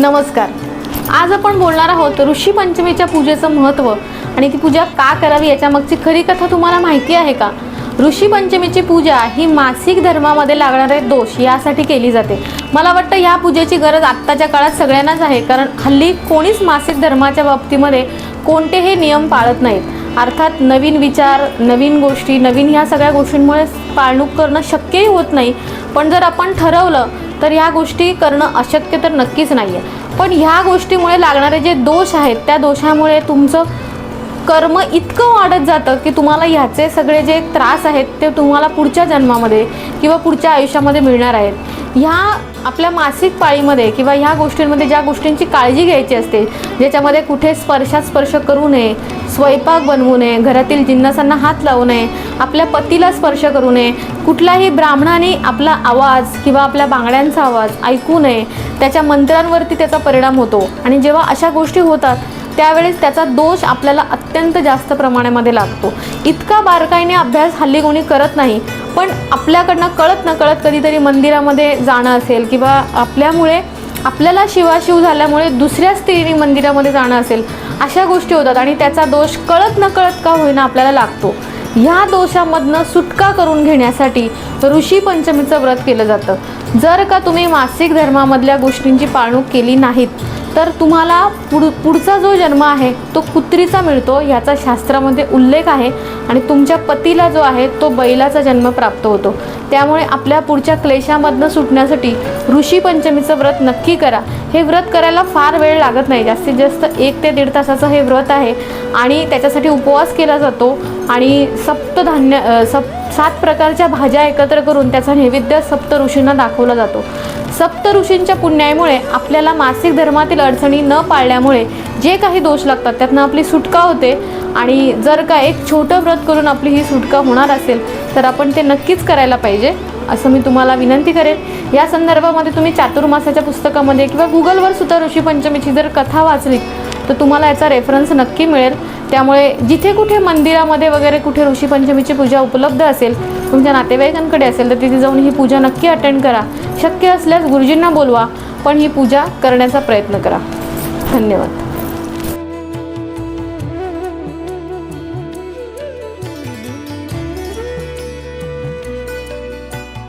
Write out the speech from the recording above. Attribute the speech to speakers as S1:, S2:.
S1: नमस्कार. आज आपण बोलणार आहोत ऋषी पंचमीच्या पूजेचं महत्त्व आणि ती पूजा का करावी याच्यामागची खरी कथा तुम्हाला माहिती आहे का? ऋषी पंचमीची पूजा ही मासिक धर्मामध्ये लागणारे दोष यासाठी केली जाते. मला वाटतं ह्या पूजेची गरज आत्ताच्या काळात सगळ्यांनाच आहे कारण हल्ली कोणीच मासिक धर्माच्या बाबतीमध्ये कोणतेही नियम पाळत नाहीत. अर्थात नवीन विचार नवीन गोष्टी नवीन ह्या सगळ्या गोष्टींमुळे पाळणूक करणं शक्यही होत नाही. पण जर आपण ठरवलं तर ह्या गोष्टी करणं अशक्य तर नक्कीच नाही आहे पण ह्या गोष्टीमुळे लागणारे जे दोष आहेत त्या दोषामुळे तुमचं कर्म इतकं वाढत जातं की तुम्हाला ह्याचे सगळे जे त्रास आहेत ते तुम्हाला पुढच्या जन्मामध्ये किंवा पुढच्या आयुष्यामध्ये मिळणार आहेत. ह्या आपल्या मासिक पाळीमध्ये किंवा ह्या गोष्टींमध्ये ज्या गोष्टींची काळजी घ्यायची असते ज्याच्यामध्ये कुठे स्पर्शात स्पर्श करू नये स्वयंपाक बनवू नये घरातील जिन्नसांना हात लावू नये आपल्या पतीला स्पर्श करू नये कुठल्याही ब्राह्मणाने आपला आवाज किंवा आपल्या बांगड्यांचा आवाज ऐकू नये त्याच्या मंत्रांवरती त्याचा परिणाम होतो. आणि जेव्हा अशा गोष्टी होतात त्यावेळेस त्याचा दोष आपल्याला अत्यंत जास्त प्रमाणामध्ये लागतो. इतका बारकाईने अभ्यास हल्ली कोणी करत नाही पण आपल्याकडनं कळत न कळत कधीतरी मंदिरामध्ये जाणं असेल किंवा आपल्यामुळे आपल्याला शिवाशिव झाल्यामुळे दुसऱ्या स्त्रीने मंदिरामध्ये जाणं असेल अशा गोष्टी होतात आणि त्याचा दोष कळत न कळत का होईना आपल्याला लागतो. ह्या दोषामधनं सुटका करून घेण्यासाठी ऋषी पंचमीचं व्रत केलं जातं. जर का तुम्ही मासिक धर्मामधल्या गोष्टींची पाळणूक केली नाहीत तर तुम्हाला पुढ पुढचा जो जन्म आहे तो कुत्रीचा मिळतो याचा शास्त्रामध्ये उल्लेख आहे. आणि तुमच्या पतीला जो आहे तो बैलाचा जन्म प्राप्त होतो. त्यामुळे आपल्या पुढच्या क्लेशामधनं सुटण्यासाठी ऋषी पंचमीचं व्रत नक्की करा. हे व्रत करायला फार वेळ लागत नाही. जास्तीत जास्त एक ते दीड तासाचं हे व्रत आहे. आणि त्याच्यासाठी उपवास केला जातो. आणि सप्तधान्य सप्त सप सात प्रकारच्या भाज्या एकत्र करून त्याचा नैवेद्य सप्त ऋषींना दाखवला जातो. सप्त ऋषींच्या पुण्यामुळे आपल्याला मासिक धर्मातील अडचणी न पाळल्यामुळे जे काही दोष लागतात त्यातनं आपली सुटका होते आणि जर का एक छोटं व्रत करून आपली ही सुटका होणार असेल तर आपण ते नक्कीच करायला पाहिजे. असं मी तुम्हाला विनंती करेन. या संदर्भामध्ये तुम्ही चातुर्मासाच्या पुस्तकामध्ये किंवा गुगलवर सुद्धा ऋषी पंचमीची जर कथा वाचली तर तुम्हाला याचा रेफरन्स नक्की मिळेल. त्यामुळे जिथे कुठे मंदिरामध्ये वगैरे कुठे ऋषी पंचमीची पूजा उपलब्ध असेल तुमच्या नातेवाईकांकडे असेल तर तिथे जाऊन ही पूजा नक्की अटेंड करा. शक्य असल्यास गुरुजींना बोलवा पण ही पूजा करण्याचा प्रयत्न करा. धन्यवाद.